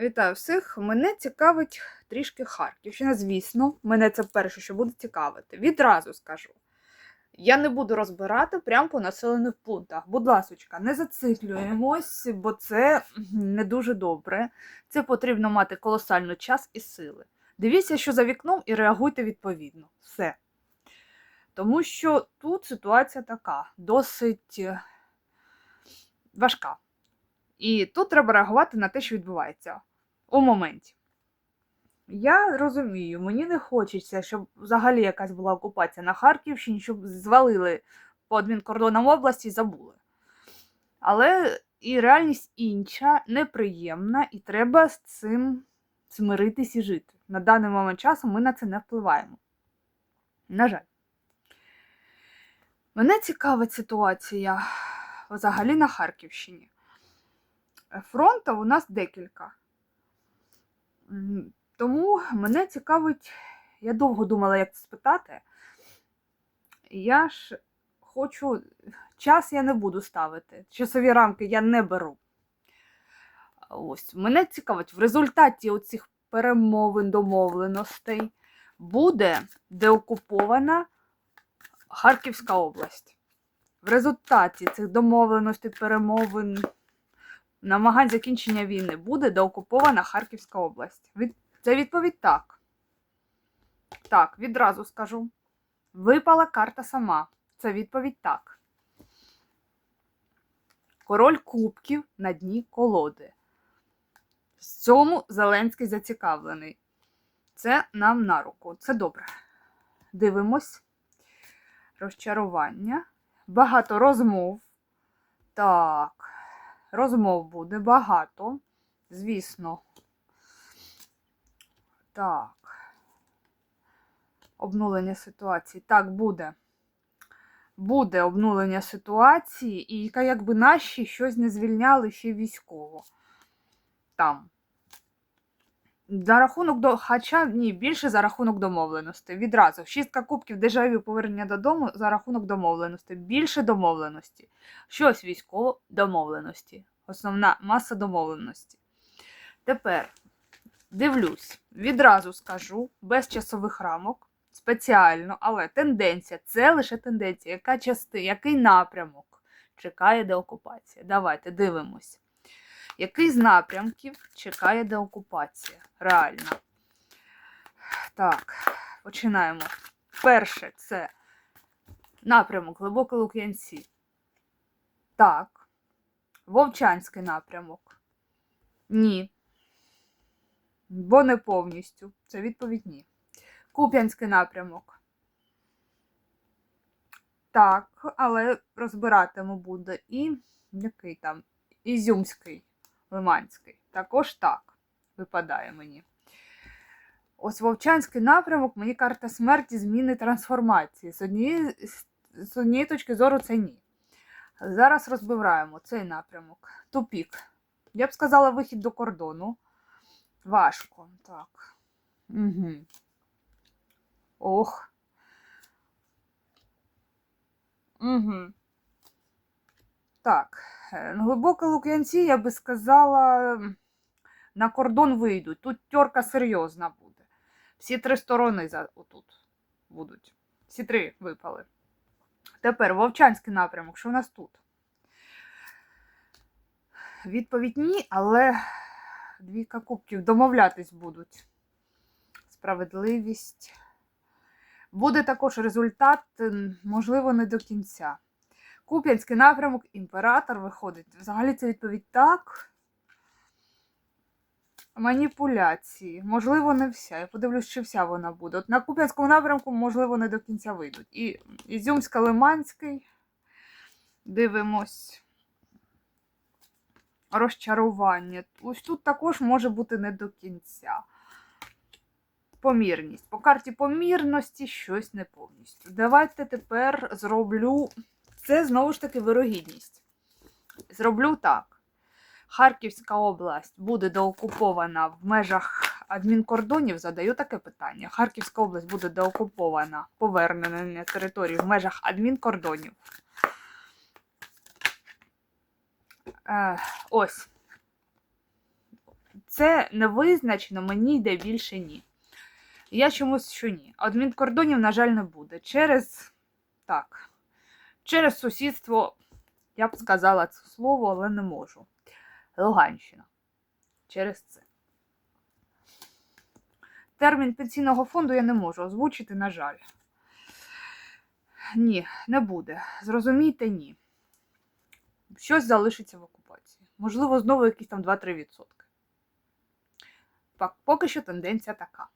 Вітаю всіх! Мене цікавить трішки Харківщина. Звісно, мене це перше, що буде цікавити. Відразу скажу. Я не буду розбирати прямо по населених пунктах. Будь ласочка, не зациклюємось, бо це не дуже добре. Це потрібно мати колосально час і сили. Дивіться, що за вікном, і реагуйте відповідно. Все. Тому що тут ситуація така, досить е, важка. І тут треба реагувати на те, що відбувається у моменті. Я розумію, мені не хочеться, щоб взагалі якась була окупація на Харківщині, щоб звалили по адмінкордонам області і забули. Але і реальність інша, неприємна, і треба з цим змиритись і жити. На даний момент часу ми на це не впливаємо. На жаль. Мене цікавить ситуація взагалі на Харківщині. Фронту у нас декілька. Тому мене цікавить, я довго думала, як це спитати. Я ж хочу, час я не буду ставити, часові рамки я не беру. Ось, мене цікавить, в результаті оцих перемовин, домовленостей буде деокупована Харківська область. В результаті цих домовленостей, перемовин, намагань закінчення війни буде деокупована Харківська область. Це відповідь так. Так, відразу скажу. Випала карта сама. Це відповідь так. Король кубків на дні колоди. В цьому Зеленський зацікавлений. Це нам на руку. Це добре. Дивимось. Розчарування. Багато розмов. Так. Розмов буде багато. Звісно. Так. Обнулення ситуації. Так, буде. Буде обнулення ситуації, і якби наші щось не звільняли ще військово. Там. За рахунок до. Хоча ні, більше за рахунок домовленості. Відразу. Шістка кубків дежавю повернення додому за рахунок домовленості. Більше домовленості. Щось військово домовленості. Основна маса домовленості. Тепер дивлюсь, відразу скажу, без часових рамок, спеціально, але тенденція це лише тенденція. Яка частина, який напрямок чекає деокупація? Давайте дивимось. Який з напрямків чекає деокупація? Реально. Так, починаємо. Перше це напрямок Глибоке Лук'янці. Так. Вовчанський напрямок. Ні. Бо не повністю. Це відповідь ні. Куп'янський напрямок. Так, але розбиратиму буде. І який там? Ізюмський, Лиманський. Також так випадає мені. Ось Вовчанський напрямок, мені карта смерті, зміни трансформації. З однієї, з однієї точки зору це ні. Зараз розбираємо цей напрямок. Тупік. Я б сказала, вихід до кордону. Важко. Так. Угу. Ох. Угу. Так. Е, Глибоке Лук'янці, я би сказала, на кордон вийдуть. Тут тьорка серйозна буде. Всі три сторони за отут будуть. Всі три випали. Тепер Вовчанський напрямок, що у нас тут? Відповідь ні, але двійка кубків домовлятись будуть. Справедливість. Буде також результат, можливо, не до кінця. Куп'янський напрямок, імператор виходить. Взагалі це відповідь так. Маніпуляції. Можливо, не вся. Я подивлюсь, чи вся вона буде. От на Куп'янському напрямку, можливо, не до кінця вийдуть. І Ізюмська-Лиманський. Дивимось. Розчарування. Ось тут також може бути не до кінця. Помірність. По карті помірності щось не повністю. Давайте тепер зроблю. Це знову ж таки вирогідність. Зроблю так. Харківська область буде деокупована в межах адмінкордонів. Задаю таке питання. Харківська область буде деокупована, повернена на територію в межах адмінкордонів. Е, ось. це не визначено, мені йде більше ні. Я чомусь що ні. Адмінкордонів, на жаль, не буде. Через так. Через сусідство, я б сказала це слово, але не можу. Луганщина. Через це. Термін пенсійного фонду я не можу озвучити, на жаль. Ні, не буде. Зрозумійте, ні. Щось залишиться в окупації. Можливо, знову якісь там 2-3%. Поки що тенденція така.